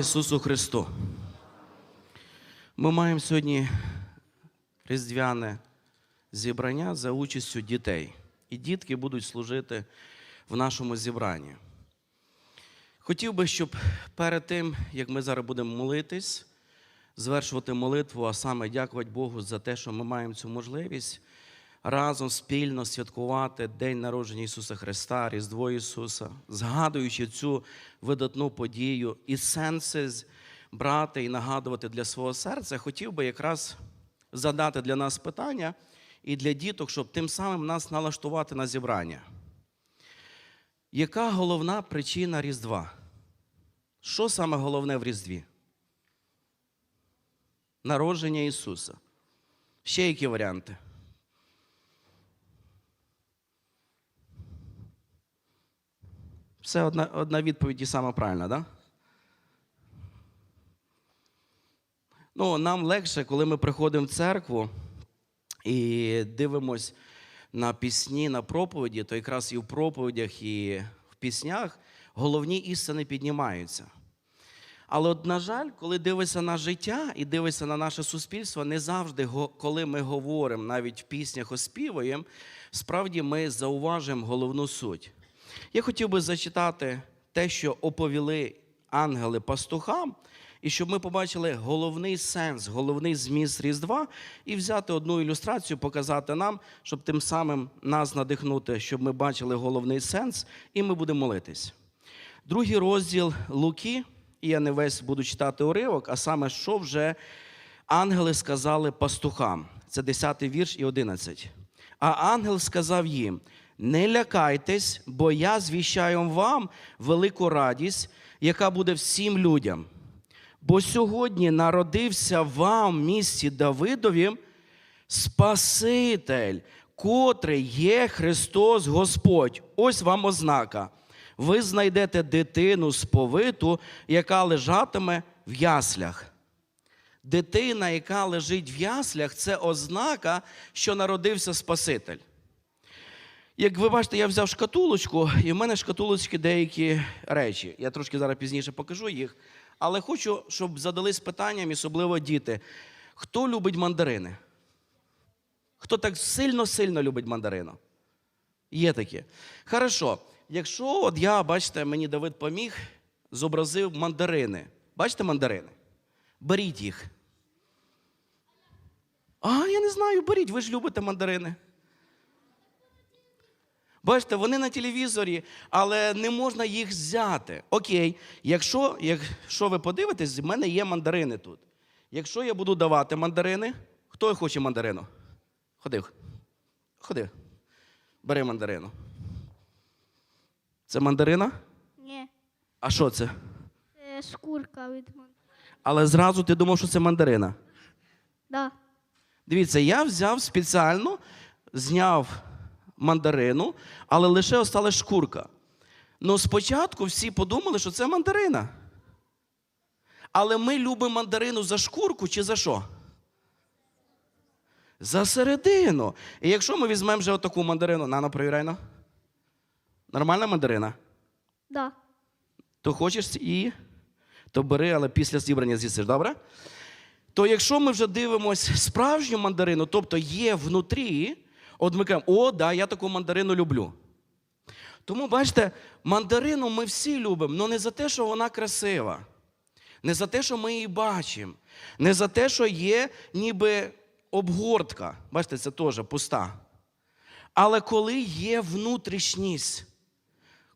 Ісусу Христу. Ми маємо сьогодні різдвяне зібрання за участю дітей. І дітки будуть служити в нашому зібранні. Хотів би, щоб перед тим, як ми зараз будемо молитись, звершувати молитву, а саме дякувати Богу за те, що ми маємо цю можливість разом спільно святкувати День народження Ісуса Христа, Різдво Ісуса, згадуючи цю видатну подію і сенси брати і нагадувати для свого серця, хотів би якраз задати для нас питання і для діток, щоб тим самим нас налаштувати на зібрання. Яка головна причина Різдва? Що саме головне в Різдві? Народження Ісуса. Ще які варіанти? Все одна, одна відповідь і сама правильна, так? Да? Ну, нам легше, коли ми приходимо в церкву і дивимось на пісні, на проповіді, то якраз і в проповідях, і в піснях головні істини піднімаються. Але, от, на жаль, коли дивишся на життя і дивишся на наше суспільство, не завжди, коли ми говоримо, навіть в піснях оспівуємо, справді ми зауважимо головну суть. Я хотів би зачитати те, що оповіли ангели пастухам, і щоб ми побачили головний сенс, головний зміст Різдва, і взяти одну ілюстрацію, показати нам, щоб тим самим нас надихнути, щоб ми бачили головний сенс, і ми будемо молитись. Другий розділ Луки, і я не весь буду читати уривок, а саме, що вже ангели сказали пастухам. Це 10 вірш і 11. А ангел сказав їм: не лякайтесь, бо я звіщаю вам велику радість, яка буде всім людям. Бо сьогодні народився вам в місті Давидові Спаситель, котрий є Христос Господь. Ось вам ознака. Ви знайдете дитину сповиту, яка лежатиме в яслях. Дитина, яка лежить в яслях, це ознака, що народився Спаситель. Як ви бачите, я взяв шкатулочку, і в мене шкатулочки деякі речі. Я трошки зараз пізніше покажу їх. Але хочу, щоб задались питанням, особливо діти. Хто любить мандарини? Хто так сильно-сильно любить мандарину? Є такі. Хорошо. Якщо от я, бачите, мені Давид поміг, зобразив мандарини. Бачите мандарини? Беріть їх. А, я не знаю, беріть, ви ж любите мандарини. Бачите, вони на телевізорі, але не можна їх взяти. Окей, якщо, якщо ви подивитесь, в мене є мандарини тут. Якщо я буду давати мандарини, хто хоче мандарину? Ходи. Ходи. Бери мандарину. Це мандарина? Ні, А що це? це шкурка від ман. Але зразу ти думав, що це мандарина. Да. Дивіться, я взяв спеціально, зняв мандарину, але лише осталась шкурка. Ну, спочатку всі подумали, що це мандарина. Але ми любимо мандарину за шкурку чи за що? За середину. І якщо ми візьмемо вже отаку мандарину, Нано, перевіряй, ну. Нормальна мандарина? Да. То хочеш її, то бери, але після зібрання з'їсиш, добре? То якщо ми вже дивимося справжню мандарину, тобто є внутрі, от ми кажемо, о, да, я таку мандарину люблю. Тому, бачите, мандарину ми всі любимо, але не за те, що вона красива, не за те, що ми її бачимо, не за те, що є ніби обгортка. Бачите, це теж пуста. Але коли є внутрішність,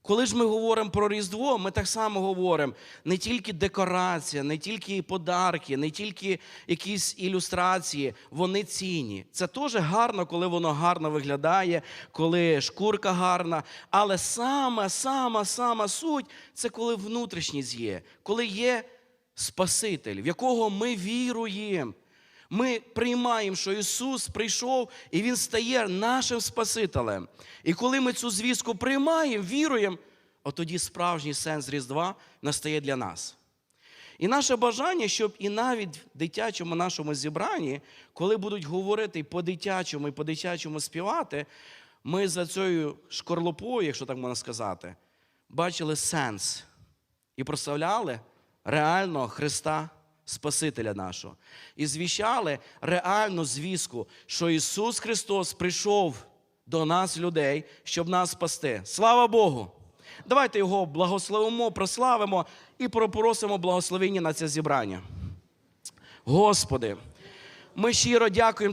коли ж ми говоримо про Різдво, ми так само говоримо не тільки декорація, не тільки подарки, не тільки якісь ілюстрації, вони цінні. Це теж гарно, коли воно гарно виглядає, коли шкурка гарна. Але сама, сама, сама суть це коли внутрішність є, коли є Спаситель, в якого ми віруємо. Ми приймаємо, що Ісус прийшов і Він стає нашим Спасителем. І коли ми цю звістку приймаємо, віруємо, от тоді справжній сенс Різдва настає для нас. І наше бажання, щоб і навіть в дитячому нашому зібранні, коли будуть говорити по-дитячому, і по-дитячому співати, ми за цією шкорлупою, якщо так можна сказати, бачили сенс і прославляли реально Христа Спасителя нашого. І звіщали реальну звістку, що Ісус Христос прийшов до нас, людей, щоб нас спасти. Слава Богу! Давайте його благословимо, прославимо і попросимо благословення на це зібрання. Господи, ми щиро дякуємо